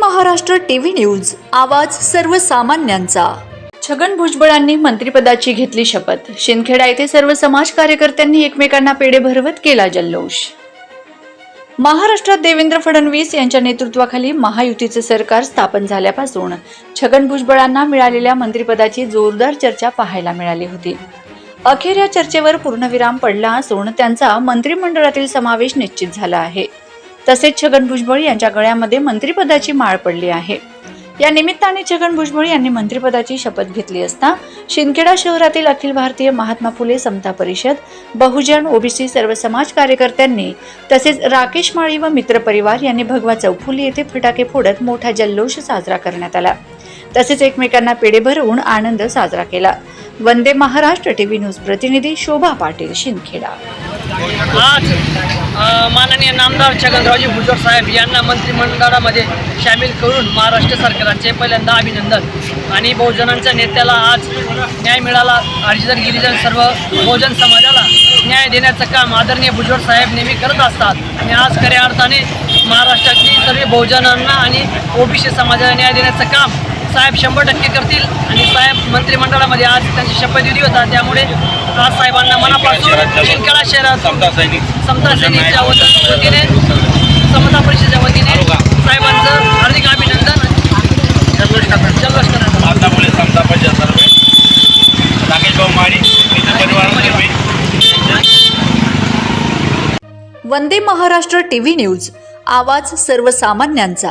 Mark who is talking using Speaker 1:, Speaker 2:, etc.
Speaker 1: Maharashtra TV news आवाज सर्वसामान्यांचा. छगन भुजबळांनी मंत्रिपदाची घेतली शपथ. शिंदखेडा येथे सर्व समाज कार्यकर्त्यांनी एकमेकांना पेढे भरवत केला जल्लोष. महाराष्ट्रात देवेंद्र फडणवीस यांच्या नेतृत्वाखाली महायुतीचे सरकार स्थापन झाल्यापासून छगन भुजबळांना मिळालेल्या मंत्रिपदाची जोरदार चर्चा पाहायला मिळाली होती. अखेर या चर्चेवर पूर्णविराम पडला असून त्यांचा मंत्रिमंडळातील समावेश निश्चित झाला आहे. तसेच छगन भुजबळ यांच्या गळ्यामध्ये मंत्रिपदाची माळ पडली आहे. या निमित्ताने छगन भुजबळ यांनी मंत्रिपदाची शपथ घेतली असता शिंदखेडा शहरातील अखिल भारतीय महात्मा फुले समता परिषद बहुजन ओबीसी सर्व समाज कार्यकर्त्यांनी तसेच राकेश माळी व मित्रपरिवार यांनी भगवा चौफुली येथे फटाके फोडत मोठा जल्लोष साजरा करण्यात आला. तसेच एकमेकांना पेढे भरवून आनंद साजरा केला. वंदे महाराष्ट्र टीव्ही न्यूज प्रतिनिधी शोभा पाटील शिंदखेडा.
Speaker 2: माननीय नामदार छगनरावजी भुजबळ साहेब यांना मंत्रिमंडळामध्ये सामील करून महाराष्ट्र सरकारचे पहिल्यांदा अभिनंदन. आणि बहुजनांच्या नेत्याला आज न्याय मिळाला. हरिजन गिरिजन सर्व बहुजन समाजाला न्याय देण्याचं काम आदरणीय भुजबळ साहेब नेहमी करत असतात. आणि आज खऱ्या अर्थाने महाराष्ट्रातली सर्व बहुजनांना आणि ओबीसी समाजाला न्याय देण्याचं काम साहेब शंभर टक्के करतील आणि साहेब मंत्रिमंडळामध्ये आज त्यांची शपथविधी होता. त्यामुळे आज साहेबांना मनापासून शिंदखेडा शहरात
Speaker 3: समता सैनिक.
Speaker 2: समता सैनिकच्या वत- वतीने समता परिषदेच्या वतीने साहेबांचं हार्दिक अभिनंदन. जल्लोष करण्यात आला.
Speaker 3: महात्मा फुले समता परिषद सर्वे. राकेश भाऊ माळी मित्र परिवारातर्फे
Speaker 1: वंदे महाराष्ट्र टीव्ही न्यूज. आवाज सर्वसामान्यांचा.